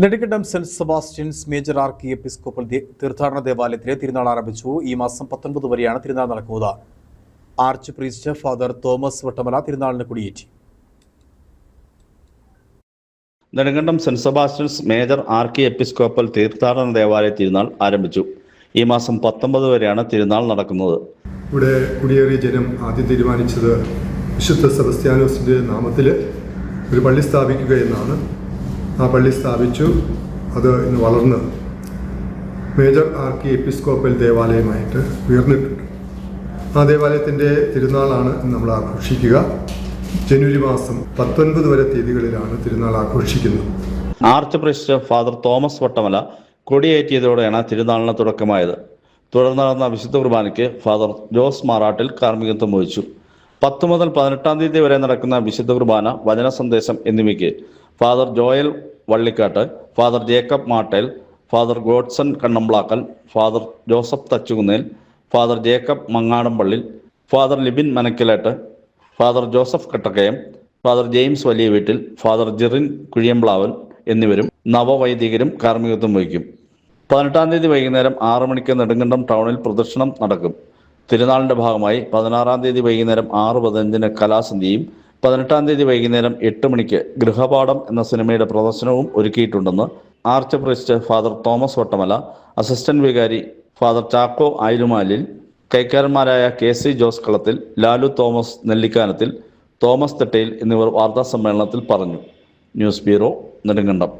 Nedumkandam Saint Sebastian's major archiepiscopal തീർത്ഥാടന ദേവാലയത്തിലെ തിരുനാൾ ആരംഭിച്ചു. ഈ മാസം പത്തൊൻപത് വരെയാണ് തിരുനാൾ നടക്കുന്നത്. Archpriest father Thomas Vattamala തിരുനാളിന് കൊടിയേറ്റി. Nedumkandam Saint Sebastian's major archiepiscopal തീർത്ഥാടന ദേവാലയ തിരുനാൾ ആരംഭിച്ചു. ഈ മാസം പത്തൊമ്പത് വരെയാണ് തിരുനാൾ നടക്കുന്നത്. ഇവിടെ കുടിയേറിയ ജനം ആദ്യം തീരുമാനിച്ചത് വിശുദ്ധ സെബസ്ത്യാനോസിന്റെ നാമത്തിൽ ഒരു പള്ളി സ്ഥാപിക്കുക എന്നാണ്. ആ പള്ളി സ്ഥാപിച്ചു. അത് ഇന്ന് വളർന്ന് മേജർ ആർക്കി എപ്പിസ്കോപ്പൽ ദേവാലയമായിട്ട് ഉയർന്നിട്ടുണ്ട്. ആ ദേവാലയത്തിന്റെ തിരുനാളാണ് നമ്മൾ ആഘോഷിക്കുക. ജനുവരി മാസം പത്തൊൻപത് വരെ തീയതികളിലാണ് തിരുനാൾ ആഘോഷിക്കുന്നത്. Arch president father Thomas Vattamala കൊടിയേറ്റിയതോടെയാണ് തിരുനാളിന് തുടക്കമായത്. തുടർന്ന് നടന്ന വിശുദ്ധ കുർബാനയ്ക്ക് ഫാദർ ജോസ് മാറാട്ടിൽ കാർമ്മികത്വം വഹിച്ചു. പത്ത് മുതൽ പതിനെട്ടാം തീയതി വരെ നടക്കുന്ന വിശുദ്ധ കുർബാന വചന സന്ദേശം എന്നിവയ്ക്ക് father Joel Vallikkattu father Jacob Mattel father Godson Kannamplackal father Joseph Thachukunnel father Jacob Mangadampally father Libin Manakkilettu father Joseph Kattakkayam father James Valiya Veettil father Jerin കുഴിയമ്പ്ലാവൽ എന്നിവരും നവവൈദികരും കാർമ്മികത്വം വഹിക്കും. പതിനെട്ടാം തീയതി വൈകുന്നേരം ആറു മണിക്ക് നെടുങ്കണ്ടം ടൗണിൽ പ്രദർശനം നടക്കും. തിരുനാളിന്റെ ഭാഗമായി പതിനാറാം തീയതി വൈകുന്നേരം ആറ് പതിനഞ്ചിന് കലാസന്ധ്യയും പതിനെട്ടാം തീയതി വൈകുന്നേരം എട്ട് മണിക്ക് ഗൃഹപാഠം എന്ന സിനിമയുടെ പ്രദർശനവും ഒരുക്കിയിട്ടുണ്ടെന്ന് archpriest father Thomas Vattamala assistant vicar father Chacko Ayilumalil കൈക്കാരന്മാരായ K C Jose Kalathil Lalu Thomas Nellikkanathil Thomas Thettayil എന്നിവർ വാർത്താ സമ്മേളനത്തിൽ പറഞ്ഞു. News bureau Nedumkandam.